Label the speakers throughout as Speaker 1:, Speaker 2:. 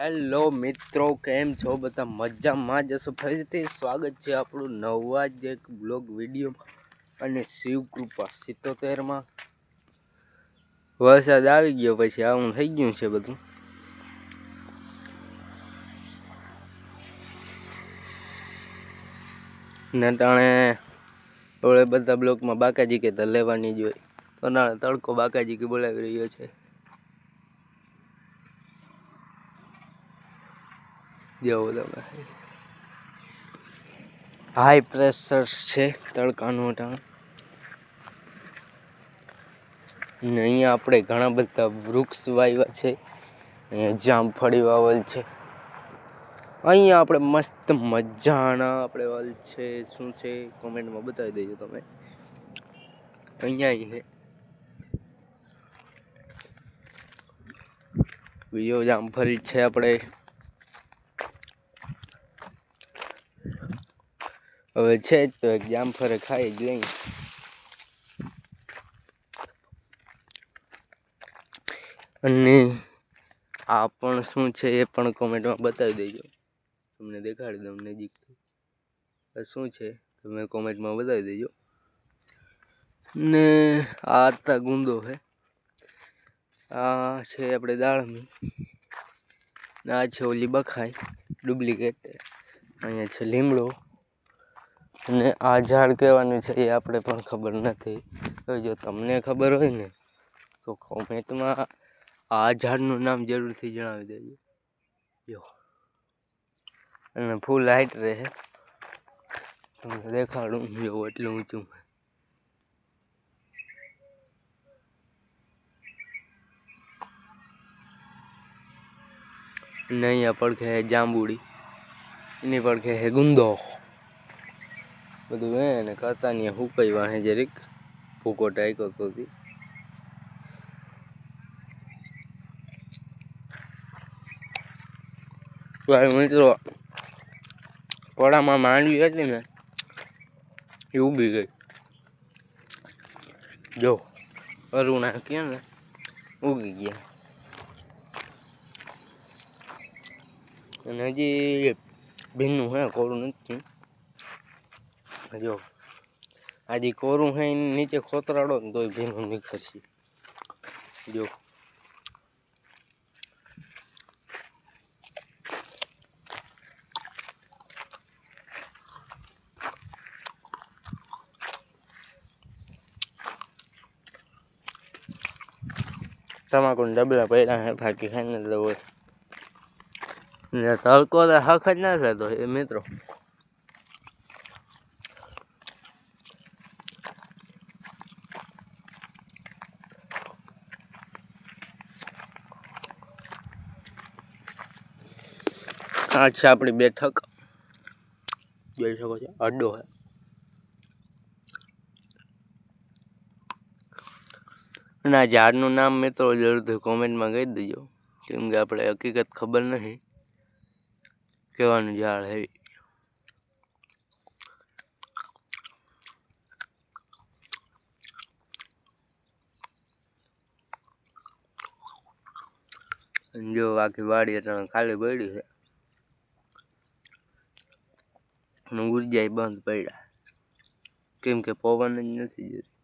Speaker 1: Hello મિત્રો, કેમ છો? બધા મજામાં જશો ફરીથી સ્વાગત છે આપણું નવા જ એક બ્લોગ વીડિયો અને શિવ કૃપા સિત્તોતેરમાં. વરસાદ આવી ગયો પછી આવું થઈ ગયું છે બધું. ને ટાણે હવે બધા બ્લોકમાં બાકાજી કે લેવાની જ હોય. તો તડકો બાકાજી કે બોલાવી રહ્યો છે. જેવો તમે હાઈ પ્રેશર છે તડકાનું ટાણ ને અહીંયા આપણે ઘણા બધા વૃક્ષ વાવ્યા છે. અહીંયા જામફળી વાવેલ છે. અહીંયા આપણે મસ્ત મજાના આપણે વાલ છે. શું છે કોમેન્ટમાં બતાવી દેજો તમે. અહીંયા છે. બીજો જામફળી છે આપણે. હવે છે જ તો એક જામફળે ખાઈ જ લઈ અને આ પણ શું છે એ પણ કોમેન્ટમાં બતાવી દેજો. તમને દેખાડી દઉં નજીકથી શું છે, તમે કોમેન્ટમાં બતાવી દેજો. ને આ તા ગુંદો છે આ છે આપણે દાળમી આ છે ઓલી બખાઈ, ડુપ્લિકેટ. અહીંયા છે લીમડો. અને આ ઝાડ કહેવાનું છે એ આપણે પણ ખબર નથી. હવે જો તમને ખબર હોય ને, તો કોમેન્ટમાં આ ઝાડનું નામ જરૂરથી જણાવી દેજો. જો. અને ફૂલ હાઈટ રહે. તમને દેખાડું જો એટલું ઊંચું. નહીં પડખે જાંબુડી, એની પડખે ગુંદો. બધું હે ને કાતાની હુકાઈ વાહે જરીક. ફૂકો ટાઈકો તો ભાઈ મિત્રો પડામાં માંડવી હતી ને, એ ઉગી ગઈ. જો, અરુણા કે ને, ઉગી ગયા. અને હજી ભીનું હે, કોરું નથી જો, આજે કોરું હે એની નીચે ખોતરાડો ને તોય ભીનું નીકળશે. જો. તમાકુ ડબલા પડ્યા હે ફાકી ખાઈને એટલે હોય. ને તડકો તો હક જ ના થતો એ મિત્રો. આ છે આપણી બેઠક. જોઈ શકો છો, અડ્ડો હે અને આ ઝાડનું નામ મિત્રો જરૂરથી કોમેન્ટમાં કહી દેજો. કેમ કે આપણે હકીકત ખબર નથી કહેવાનું ઝાડ હેવી. જો આખી વાડી એટલે ખાલી પડી છે. અને ઊર્જા બંધ પડ્યા. કેમ કે પવન જ નથી જતી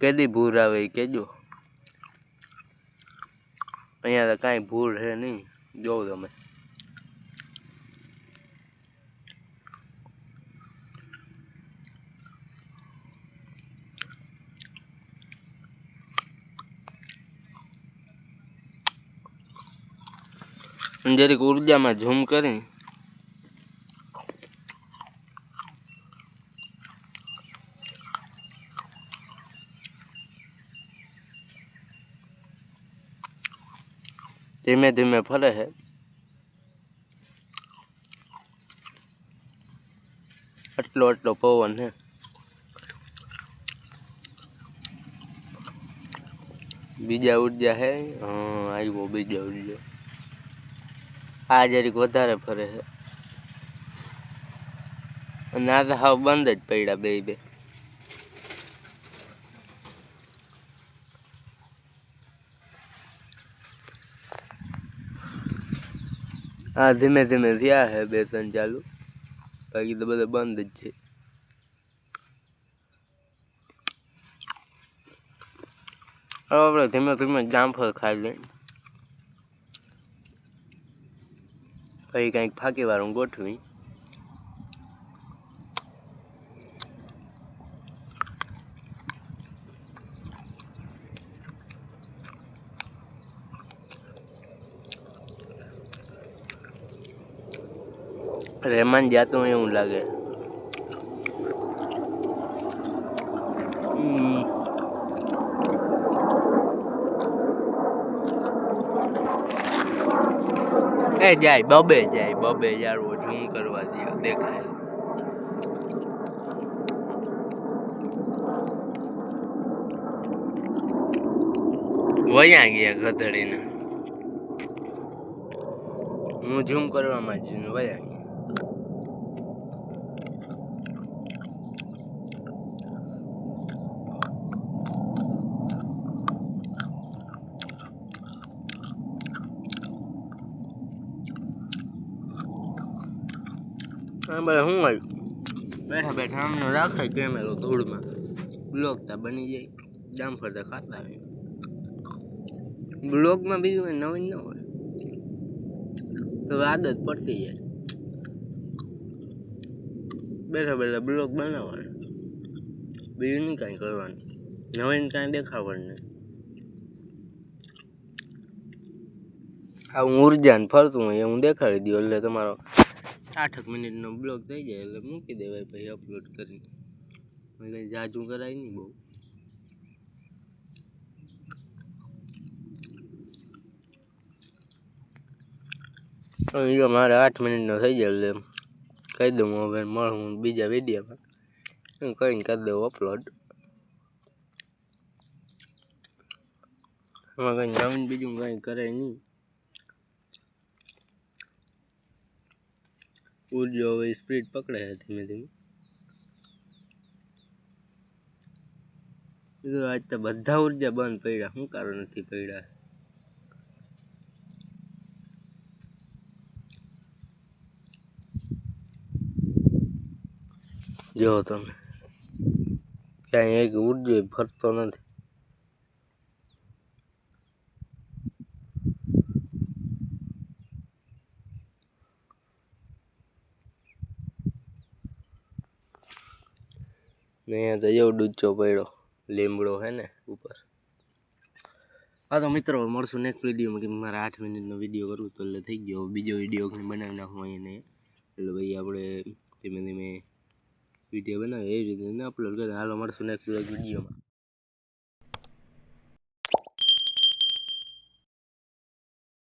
Speaker 1: કેદી ભૂર આવે એ કેજો. અહીંયા તો કાંઈ ભૂર છે નહીં. જોઉં તમે. જરીક ઉર્જામાં ઝૂમ કરી ધીમે ધીમે ફરે છે આટલો આટલો પવન છે બીજા ઊર્જા છે આવ્યો બીજા ઊર્જા આ જરીક વધારે ફરે છે. ના તો હાવ બંધ જ પડ્યા બે બે. હા ધીમે ધીમે થયા છે બે ત્રણ ચાલુ. બાકી તો બધા બંધ જ છે. હવે આપણે ધીમે ધીમે જામફળ ખાઈ લઈએ. પછી કંઈક ફાંકી વાળું ગોઠવી રહેમાન જાતું હોય એવું લાગે એ જાય, બબે જાય, બબે જાળવો ઝૂમ કરવા દે દેખાય. વયા ગયા ગધડીને. હું ઝૂમ કરવામાં જ વયા ગયા. બધા શું આવ્યું? બેઠા બેઠા આમનો રાખાય કેમેરો ધૂળમાં. બ્લોગતા બની જાય. જામ ફરતા ખાતા હોય. બ્લોગમાં બીજું કંઈ નવીન ન હોય. તો આદત પડતી જાય. બેઠા બેઠા બ્લોગ બનાવવાનો. બીજું નહીં કાંઈ કરવાનું. નવીન કાંઈ દેખાવડ નહીં. આ હું ઉર્જાને ફરતું હોય એ હું દેખાડી દઉં એટલે તમારો આઠક મિનિટનો બ્લોગ થઈ જાય એટલે મૂકી દેવાય ભાઈ અપલોડ કરીને. એટલે જાજુ કરાય નહીં બહુ. જો મારે આઠ મિનિટનો થઈ જાય એટલે કહી દઉં હવે મળું બીજા વિડીયોમાં. કહીને કરી દઉં અપલોડ એમાં કંઈ નવીન બીજું કંઈ કરે નહીં. ઉર્જો હવે સ્પીડ પકડે છે ધીમે ધીમે. બીજું આજ તો બધા ઊર્જા બંધ પડ્યા, શું કારણ નથી પડ્યા? જો તમે, ક્યાંય એક ઉર્જો ફરતો નથી. ને અહીંયા તો જેવો ડૂચો પડ્યો, લીમડો હે ને ઉપર. હા તો મિત્રો, મળશું નેક્સ્ટ વિડીયોમાં કે મારે આઠ મિનિટનો વીડિયો કરું તો એટલે થઈ ગયો. બીજો વીડિયો બનાવી નાખું અહીંયા એટલે ભાઈ આપણે ધીમે ધીમે વીડિયો બનાવીએ, એવી રીતે અપલોડ કરીએ. હાલો, મળશું નેક્સ્ટ વિડીયોમાં